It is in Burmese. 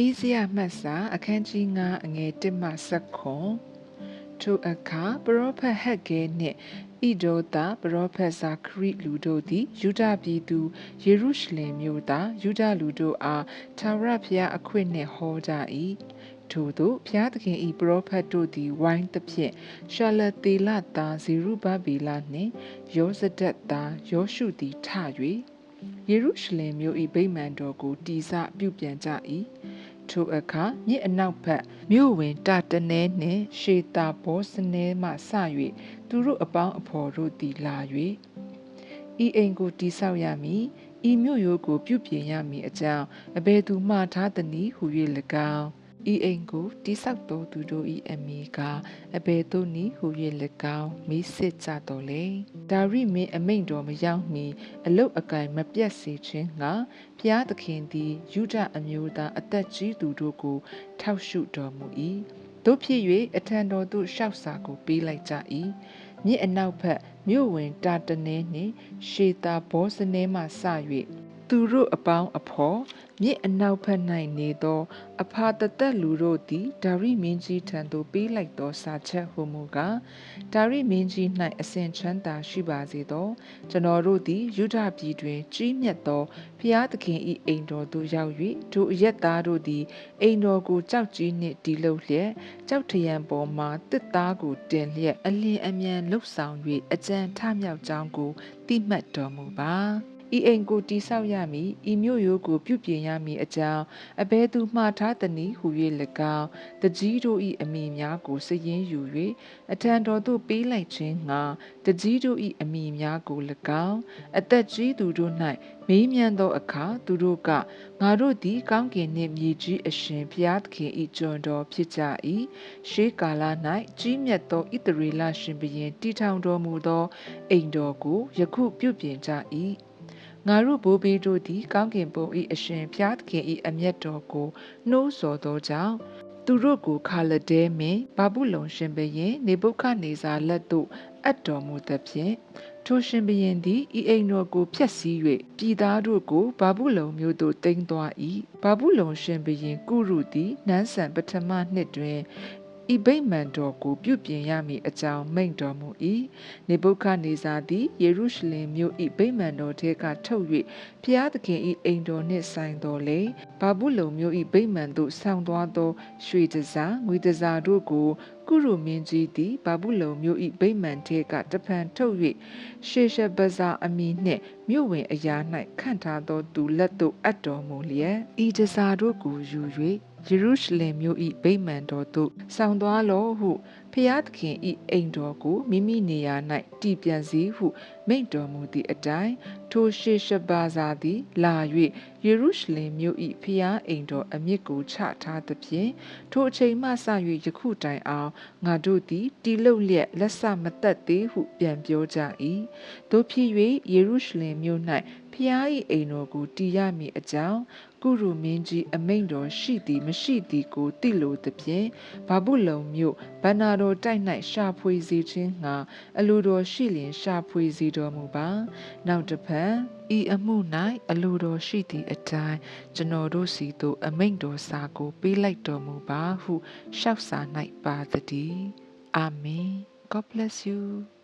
အေးစရာမှတ်စာအခန်းကြီး9အငယ်1မှ7ခွန်ထိုအခါပရောဖက်ဟက်ဂဲနှင့်ဣဒိုသာပရောဖက်ဇာခရိလူတို့သည်ယူဒပြည်သူယေရုရှလင်မြို့သားယူဒလူတို့အားသာရဖျားအခွင့်နှင့်ဟောကြ၏ထို့သောဖျားသခင်ဤပရောဖက်တို့သည်ဝိုင်းသဖြင့်ရှာလတေလသားဇေရုဘဗေလနှင့်ယောဇဒတ်သားယောရှုသည်ထ၍ယေရုရှလင်မြို့၏ဗိမာန်တော်ကိုတည်ဆပြုပြန်ကြ၏ ထိုအခါမြစ်အနောက်ဘက်မြို့ဝင်တာတနဲနှင့်ရှေတာဘောစနဲမှစ၍သူတို့အပေါင်းအဖော်တို့သည်လာ၍ဤအိမ်ကိုတိဆောက်ရမည်ဤမြို့ရိုးကိုပြုပြင်ရမည်အကြောင်းအဘယ်သူမှားထားသနည်းဟု၍၎င်း ဤအိမ်ကိုတိဆောက်သောသူတို့၏အမိကအဘယ်သို့နည်းဟု၍၎င်းမိစစ်ကြတော်လေဒါရိမင်းအမိန့်တော်မရောက်မီအလုတ်အကင်မပြတ်စေခြင်းငှာဖျားသခင်သည်ယူဒအမျိုးသားအသက်ကြီးသူတို့ကို ထောက်ရှုတော်မူ၏တို့ဖြစ်၍အထံတော်သို့ရှောက်စာကိုပေးလိုက်ကြ၏မြစ်အနောက်ဘက်မြို့ဝင်တာတနေနှင့်ရှေတာဘောစနေမှစ၍ သူတို့အပေါင်းအဖော်မြစ်အနောက်ဘက်၌နေသော အဖာတသက်လူတို့သည်ဒါရိမင်းကြီးထံသို့ပေးလိုက်သောစာချက်ဟုမူကားဒါရိမင်းကြီး၌အစဉ်ချမ်းသာရှိပါစေသော ကျွန်တော်တို့သည်ယုဒပြည်တွင်ကြီးမြတ်သောဖျားသခင်၏အိမ်တော်သို့ရောက်၍ထိုအရက်သားတို့သည်အိမ်တော်ကိုကြောက်ကြီးနှင့်တီးလုပ်လျက်ကြောက်ထရံပေါ်မှတစ်သားကိုတင်လျက်အလင်းအမြန်လှုပ်ဆောင်၍အကြံထမြောက်ကြောင်းကိုသိမှတ်တော်မူပါ ဤအိမ်ကိုတိဆောက်ရမည်ဤမြို့ရိုးကိုပြုပြင်ရမည်အကြောင်းအဘဲသူမှားထားသနည်းဟု၍၎င်းတကြီးတို့၏အမိများကိုစည်ရင်းယူ၍အထံတော်သို့ပေးလိုက်ခြင်းငှာတကြီးတို့၏အမိများကို၎င်းအသက်ကြီးသူတို့၌မေးမြန်းသောအခါသူတို့ကငါတို့သည်ကောင်းကင်နှင့်မြေကြီးအရှင်ဘုရားသခင်၏ကျွန်တော်ဖြစ်ကြ၏ရှေးကာလ၌ကြီးမြတ်သောဣသရေလရှင်ဘုရင်တည်ထောင်တော်မူသောအိမ်တော်ကိုယခုပြုပြင်ကြ၏ ငါတို့ဘိုးဘေးတို့သည် ကောင်းကင်ဘုံ၏အရှင်ဖျားသခင်၏အမျက်တော်ကိုနှိုးဆော်သောကြောင့်သူတို့ကိုခါလဒဲမင်းဘာဘူးလုံရှင်ဘရင်နေဘုခနေဇာလက်သို့အပ်တော်မူသဖြင့်ထိုရှင်ဘရင်သည်ဤအိမ်တော်ကိုဖျက်ဆီး၍ပြည်သားတို့ကိုဘာဘူးလုံမျိုးသို့တင်သွား၏ဘာဘူးလုံရှင်ဘရင်ကုရုသည်နန်းဆန်ပထမနှစ်တွင် ဤဗိမာန်တော်ကိုပြုပြင်ရမည်အကြောင်းမိန့်တော်မူ၏နေဘုခဒ်နေဇာသည်ယေရုရှလင်မြို့ဤဗိမာန်တော်ထဲကထုတ်၍ဖျားသခင်ဤအိမ်တော်နှင့်ဆိုင်တော်လေဘာဘူးလုံမြို့ဤဗိမာန်သို့ဆောင်းသွားသောရွှေတစားငွေတစားတို့ကိုကုရုမင်းကြီးသည်ဘာဘူးလုံမြို့ဤဗိမာန်ထဲကတဖန်ထုတ်၍ရှေရှဘဇာအမည်နှင့်မြို့ဝင်အရာ၌ခန့်ထားသောသူလက်သို့အပ်တော်မူလျက်ဤတစားတို့ကိုယူ၍ ယေရုရှလင်မြို့၏ဗိမာန်တော်သို့ဆောင်သွားလော့ဟု ဖျားသခင်၏အိမ်တော်ကိုမိမိနေရာ၌တည်ပြန်စေဟုမိန့်တော်မူသည့်အတိုင်းထိုရှေရှဘာဇာသည် လာ၍ယေရုရှလင်မြို့၏ဖျားအိမ်တော်အမြစ်ကိုချထားသဖြင့်ထိုအချိန်မှစ၍ယခုတိုင်အောင်ငါတို့သည်တီလုတ်လျက်လက်ဆမသက်သေးဟုပြန်ပြောကြ၏တို့ဖြစ်၍ယေရုရှလင်မြို့၌ဖျား၏အိမ်တော်ကိုတည်ရမည်အကြောင်းကုရုမင်းကြီးအမိန့်တော်ရှိသည်မရှိသည်ကိုသိလိုသဖြင့်ဘာဘူးလုံမြို့ဗန္နာတော်တိုက်၌ရှာဖွေစေခြင်းငှာအလိုတော်ရှိလျင်ရှာဖွေစေတော်မူပါနောက်တစ်ဖန်ဤအမှု၌အလိုတော်ရှိသည့်အတိုင်းကျွန်တော်တို့စီသို့အမိန့်တော်စာကိုပေးလိုက်တော်မူပါဟုရှောက်စာ၌ပါသည်အာမင် God bless you